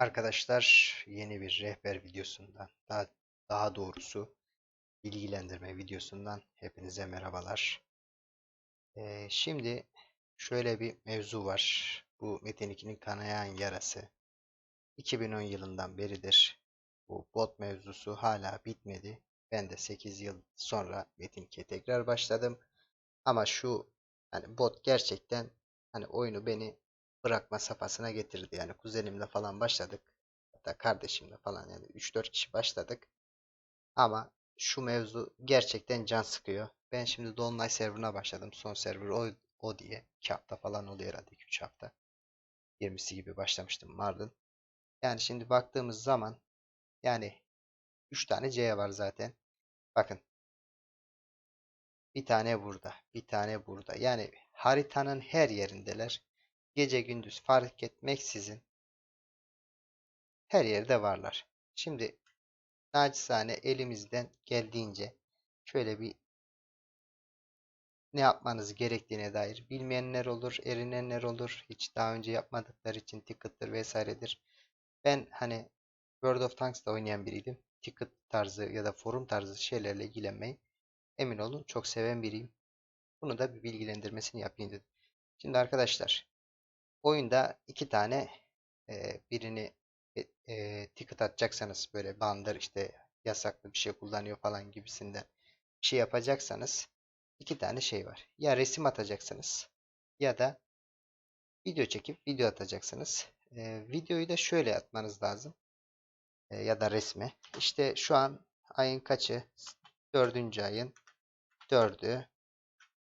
Arkadaşlar yeni bir rehber videosundan daha, daha doğrusu bilgilendirme videosundan hepinize merhabalar. Ee, şimdi şöyle bir mevzu var. Bu Metin 2'nin kanayan yarası. 2010 yılından beridir bu bot mevzusu hala bitmedi. Ben de 8 yıl sonra Metin 2'ye tekrar başladım. Ama şu hani bot gerçekten hani oyunu beni bırakma safhasına getirdi. Yani kuzenimle falan başladık. Hatta kardeşimle falan yani 3-4 kişi başladık. Ama şu mevzu gerçekten can sıkıyor. Ben şimdi Dolunay serverına başladım. Son server o, o diye. 2 hafta falan oluyor herhalde 2-3 hafta. 20'si gibi başlamıştım Mardin. Yani şimdi baktığımız zaman yani 3 tane C var zaten. Bakın. Bir tane burada. Bir tane burada. Yani haritanın her yerindeler. Gece gündüz fark etmeksizin her yerde varlar. Şimdi naçizane elimizden geldiğince şöyle bir ne yapmanız gerektiğine dair bilmeyenler olur, erinenler olur. Hiç daha önce yapmadıkları için ticket'tır vesairedir. Ben hani World of Tanks'ta oynayan biriydim. Ticket tarzı ya da forum tarzı şeylerle ilgilenmeyi emin olun çok seven biriyim. Bunu da bir bilgilendirmesini yapayım dedim. Şimdi arkadaşlar oyunda iki tane e, birini e, ticket atacaksanız böyle bandır işte yasaklı bir şey kullanıyor falan gibisinden bir şey yapacaksanız iki tane şey var. Ya resim atacaksınız ya da video çekip video atacaksınız. E, videoyu da şöyle atmanız lazım. E, ya da resmi. İşte şu an ayın kaçı? Dördüncü ayın dördü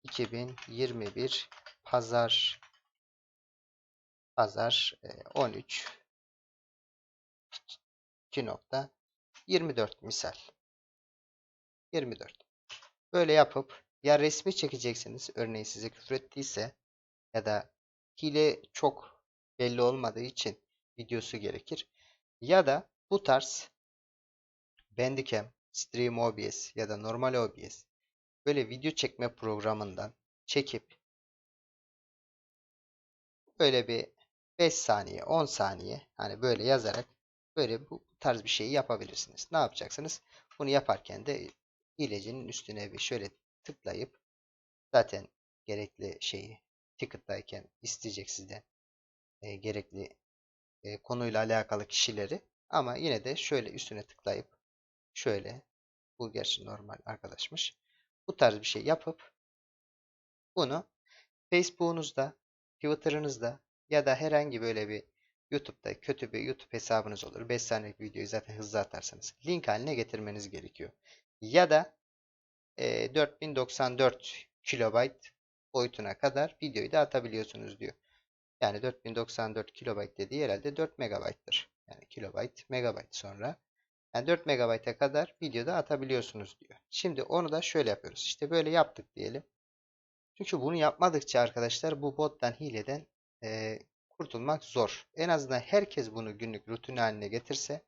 2021 Pazar Pazar e, 13 2.24 misal. 24. Böyle yapıp ya resmi çekeceksiniz. Örneğin size küfür ettiyse ya da hile çok belli olmadığı için videosu gerekir. Ya da bu tarz Bandicam, Stream OBS ya da normal OBS böyle video çekme programından çekip böyle bir 5 saniye 10 saniye hani böyle yazarak böyle bu tarz bir şeyi yapabilirsiniz. Ne yapacaksınız? Bunu yaparken de hilecinin üstüne bir şöyle tıklayıp zaten gerekli şeyi ticket'tayken isteyecek sizden e, gerekli e, konuyla alakalı kişileri ama yine de şöyle üstüne tıklayıp şöyle bu gerçi normal arkadaşmış. Bu tarz bir şey yapıp bunu Facebook'unuzda, Twitter'ınızda ya da herhangi böyle bir YouTube'da kötü bir YouTube hesabınız olur. 5 saniyelik videoyu zaten hızlı atarsanız link haline getirmeniz gerekiyor. Ya da e, 4094 kilobayt boyutuna kadar videoyu da atabiliyorsunuz diyor. Yani 4094 kilobayt dediği herhalde 4 megabayttır. Yani kilobayt, megabayt sonra. Yani 4 megabayta kadar videoda atabiliyorsunuz diyor. Şimdi onu da şöyle yapıyoruz. İşte böyle yaptık diyelim. Çünkü bunu yapmadıkça arkadaşlar bu bottan hileden e, kurtulmak zor. En azından herkes bunu günlük rutin haline getirse,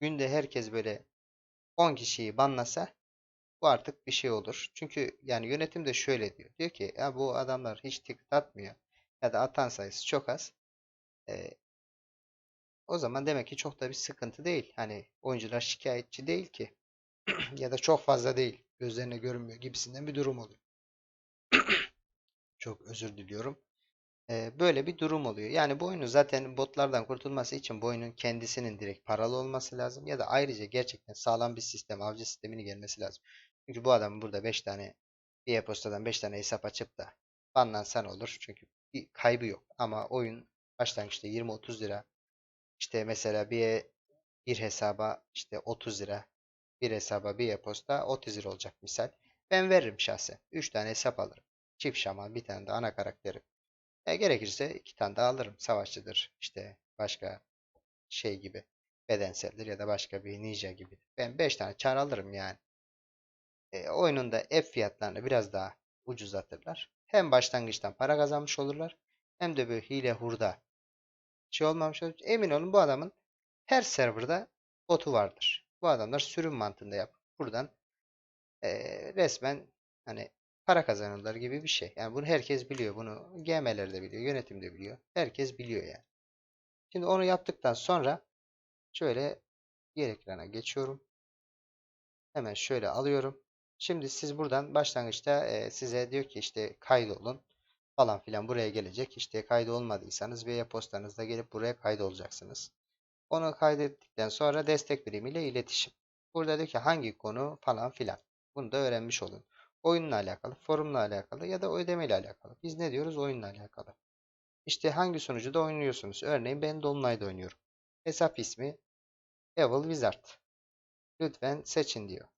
günde herkes böyle 10 kişiyi banlasa bu artık bir şey olur. Çünkü yani yönetim de şöyle diyor. Diyor ki ya bu adamlar hiç ticket atmıyor ya da atan sayısı çok az. Ee, o zaman demek ki çok da bir sıkıntı değil. Hani oyuncular şikayetçi değil ki. ya da çok fazla değil. Gözlerine görünmüyor gibisinden bir durum oluyor. Çok özür diliyorum. Böyle bir durum oluyor. Yani bu oyunun zaten botlardan kurtulması için bu oyunun kendisinin direkt paralı olması lazım. Ya da ayrıca gerçekten sağlam bir sistem, avcı sistemini gelmesi lazım. Çünkü bu adam burada 5 tane bir e-postadan 5 tane hesap açıp da banlansan olur. Çünkü bir kaybı yok. Ama oyun başlangıçta 20-30 lira işte mesela bir bir hesaba işte 30 lira bir hesaba bir e-posta 30 lira olacak misal. Ben veririm şahsen. 3 tane hesap alırım. Çift şaman bir tane de ana karakterim. E, gerekirse iki tane daha alırım. Savaşçıdır. işte başka şey gibi. Bedenseldir ya da başka bir ninja gibi. Ben 5 tane çar alırım yani. E, oyunun da F fiyatlarını biraz daha ucuzlatırlar. Hem başlangıçtan para kazanmış olurlar. Hem de böyle hile hurda şey olmamış olur. Emin olun bu adamın her serverda botu vardır. Bu adamlar sürüm mantığında yap. Buradan e, resmen hani para kazanırlar gibi bir şey. Yani bunu herkes biliyor. Bunu GM'ler de biliyor. Yönetim de biliyor. Herkes biliyor yani. Şimdi onu yaptıktan sonra şöyle diğer ekrana geçiyorum. Hemen şöyle alıyorum. Şimdi siz buradan başlangıçta e, size diyor ki işte kaydolun falan filan buraya gelecek. İşte kaydı olmadıysanız veya postanızda gelip buraya kaydolacaksınız. Onu kaydettikten sonra destek birimiyle iletişim. Burada diyor ki hangi konu falan filan. Bunu da öğrenmiş olun. Oyunla alakalı, forumla alakalı ya da ödemeyle alakalı. Biz ne diyoruz? Oyunla alakalı. İşte hangi sunucuda oynuyorsunuz? Örneğin ben Dolunay'da oynuyorum. Hesap ismi Evil Wizard. Lütfen seçin diyor.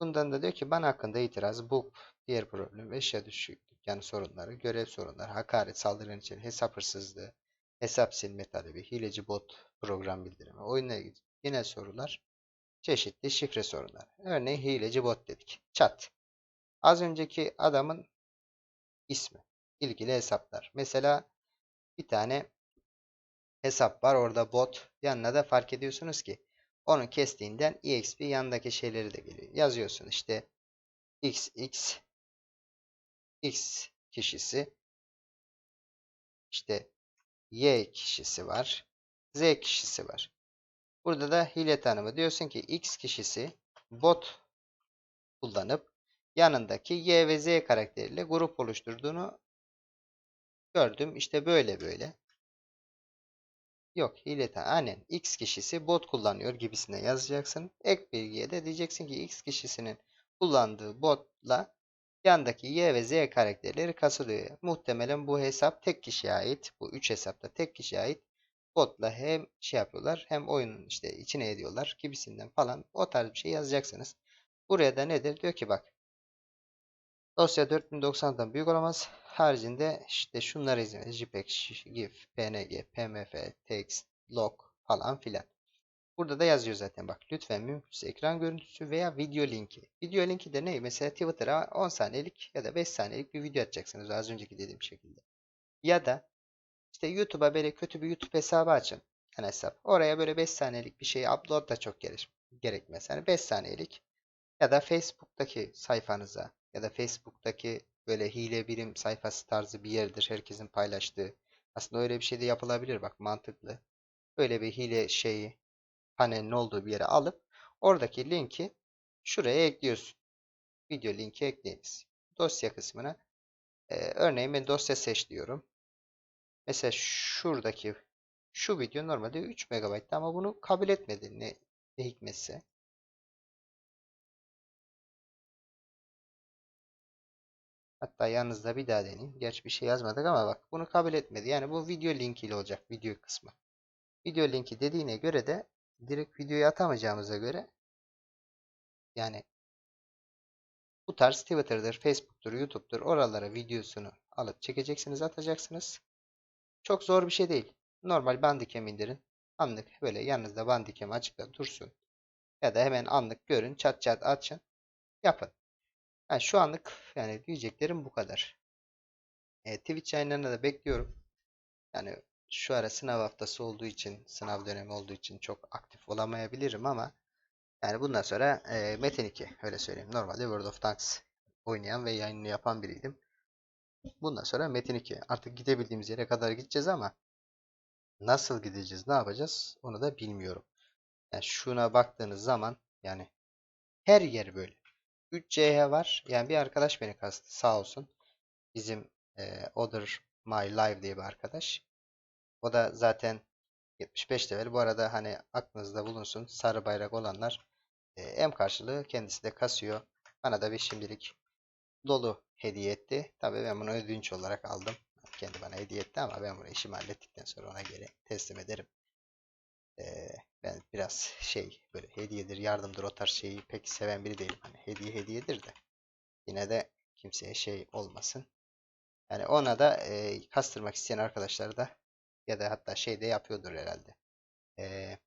Bundan da diyor ki bana hakkında itiraz, bu diğer problem, eşya düşüklük yani sorunları, görev sorunları, hakaret, saldırgan içeri, hesap hırsızlığı, hesap silme talebi, hileci bot program bildirimi, oyunla ilgili genel sorular, çeşitli şifre sorunları. Örneğin hileci bot dedik. Chat. Az önceki adamın ismi. ilgili hesaplar. Mesela bir tane hesap var orada bot. Yanına da fark ediyorsunuz ki onun kestiğinden exp yanındaki şeyleri de geliyor. Yazıyorsun işte xx x kişisi işte y kişisi var. Z kişisi var. Burada da hile tanımı. Diyorsun ki x kişisi bot kullanıp yanındaki y ve z karakteriyle grup oluşturduğunu gördüm. İşte böyle böyle. Yok hile tanımı. Aynen x kişisi bot kullanıyor gibisine yazacaksın. Ek bilgiye de diyeceksin ki x kişisinin kullandığı botla yandaki y ve z karakterleri kasılıyor. Muhtemelen bu hesap tek kişiye ait. Bu üç hesapta tek kişiye ait botla hem şey yapıyorlar hem oyunun işte içine ediyorlar gibisinden falan o tarz bir şey yazacaksınız. Buraya da nedir? Diyor ki bak dosya 4090'dan büyük olamaz. Haricinde işte şunları izleyin. JPEG, GIF, PNG, PMF, text, log falan filan. Burada da yazıyor zaten bak. Lütfen mümkünse ekran görüntüsü veya video linki. Video linki de ne? Mesela Twitter'a 10 saniyelik ya da 5 saniyelik bir video atacaksınız az önceki dediğim şekilde. Ya da işte YouTube'a böyle kötü bir YouTube hesabı açın. Yani hesap. Oraya böyle 5 saniyelik bir şey upload da çok gerekmez. Yani 5 saniyelik ya da Facebook'taki sayfanıza ya da Facebook'taki böyle hile birim sayfası tarzı bir yerdir herkesin paylaştığı. Aslında öyle bir şey de yapılabilir bak mantıklı. Böyle bir hile şeyi panelin olduğu bir yere alıp oradaki linki şuraya ekliyorsun. Video linki ekleyiniz. Dosya kısmına e, örneğin ben dosya seç diyorum. Mesela şuradaki şu video normalde 3 MB ama bunu kabul etmedi ne, ne hikmetse. Hatta yanınızda bir daha deneyeyim. Gerçi bir şey yazmadık ama bak bunu kabul etmedi. Yani bu video link ile olacak video kısmı. Video linki dediğine göre de direkt videoyu atamayacağımıza göre yani bu tarz Twitter'dır, Facebook'tur, YouTube'dur oralara videosunu alıp çekeceksiniz, atacaksınız. Çok zor bir şey değil. Normal Bandicam indirin. Anlık böyle yanınızda Bandicam açıkta dursun. Ya da hemen anlık görün, çat çat açın. Yapın. Yani şu anlık yani diyeceklerim bu kadar. E, Twitch yayınlarına da bekliyorum. Yani şu ara sınav haftası olduğu için, sınav dönemi olduğu için çok aktif olamayabilirim ama yani bundan sonra e, Metin 2 öyle söyleyeyim. Normalde World of Tanks oynayan ve yayını yapan biriydim. Bundan sonra Metin 2. Artık gidebildiğimiz yere kadar gideceğiz ama nasıl gideceğiz, ne yapacağız onu da bilmiyorum. Yani şuna baktığınız zaman yani her yer böyle. 3CH var. Yani bir arkadaş beni kastı sağ olsun. Bizim e, Other My Life diye bir arkadaş. O da zaten 75 level. Bu arada hani aklınızda bulunsun sarı bayrak olanlar e, M karşılığı kendisi de kasıyor. Bana da bir şimdilik dolu hediye etti. Tabii ben bunu ödünç olarak aldım. Kendi bana hediye etti ama ben bunu işimi hallettikten sonra ona geri teslim ederim. Ee, ben biraz şey böyle hediyedir, yardımdır o tarz şeyi pek seven biri değilim. Hani hediye hediyedir de yine de kimseye şey olmasın. Yani ona da e, kastırmak isteyen arkadaşlar da ya da hatta şey de yapıyordur herhalde. E,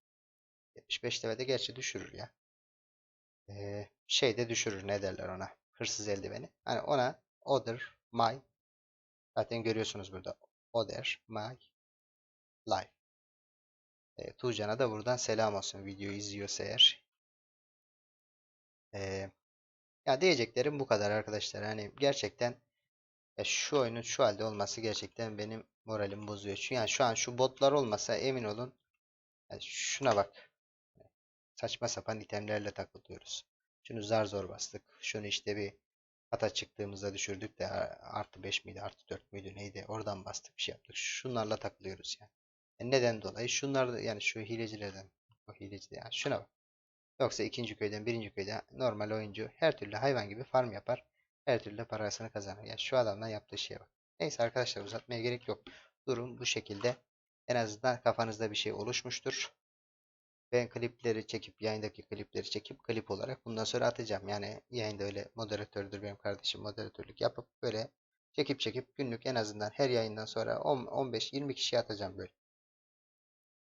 75 TL'de gerçi düşürür ya. E, şey de düşürür ne derler ona. Hırsız eldiveni. Hani ona other my zaten görüyorsunuz burada. Other my life. E, Tuğcan'a da buradan selam olsun videoyu izliyorsa eğer. E, ya diyeceklerim bu kadar arkadaşlar. Hani gerçekten Ya şu oyunun şu halde olması gerçekten benim moralimi bozuyor. Şu yani şu an şu botlar olmasa emin olun. ya şuna bak. Saçma sapan itemlerle takılıyoruz. Şunu zar zor bastık. Şunu işte bir hata çıktığımızda düşürdük de artı 5 miydi artı 4 müydü neydi oradan bastık bir şey yaptık. Şunlarla takılıyoruz yani. E neden dolayı? Şunlar da yani şu hilecilerden. O hileci yani şuna bak. Yoksa ikinci köyden birinci köyden normal oyuncu her türlü hayvan gibi farm yapar. Her türlü parasını kazanır. Yani şu adamla yaptığı şeye bak. Neyse arkadaşlar uzatmaya gerek yok. Durum bu şekilde. En azından kafanızda bir şey oluşmuştur. Ben klipleri çekip yayındaki klipleri çekip klip olarak bundan sonra atacağım. Yani yayında öyle moderatördür benim kardeşim moderatörlük yapıp böyle çekip çekip günlük en azından her yayından sonra 10 15-20 kişiye atacağım böyle.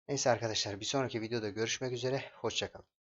Neyse arkadaşlar bir sonraki videoda görüşmek üzere. Hoşça kalın.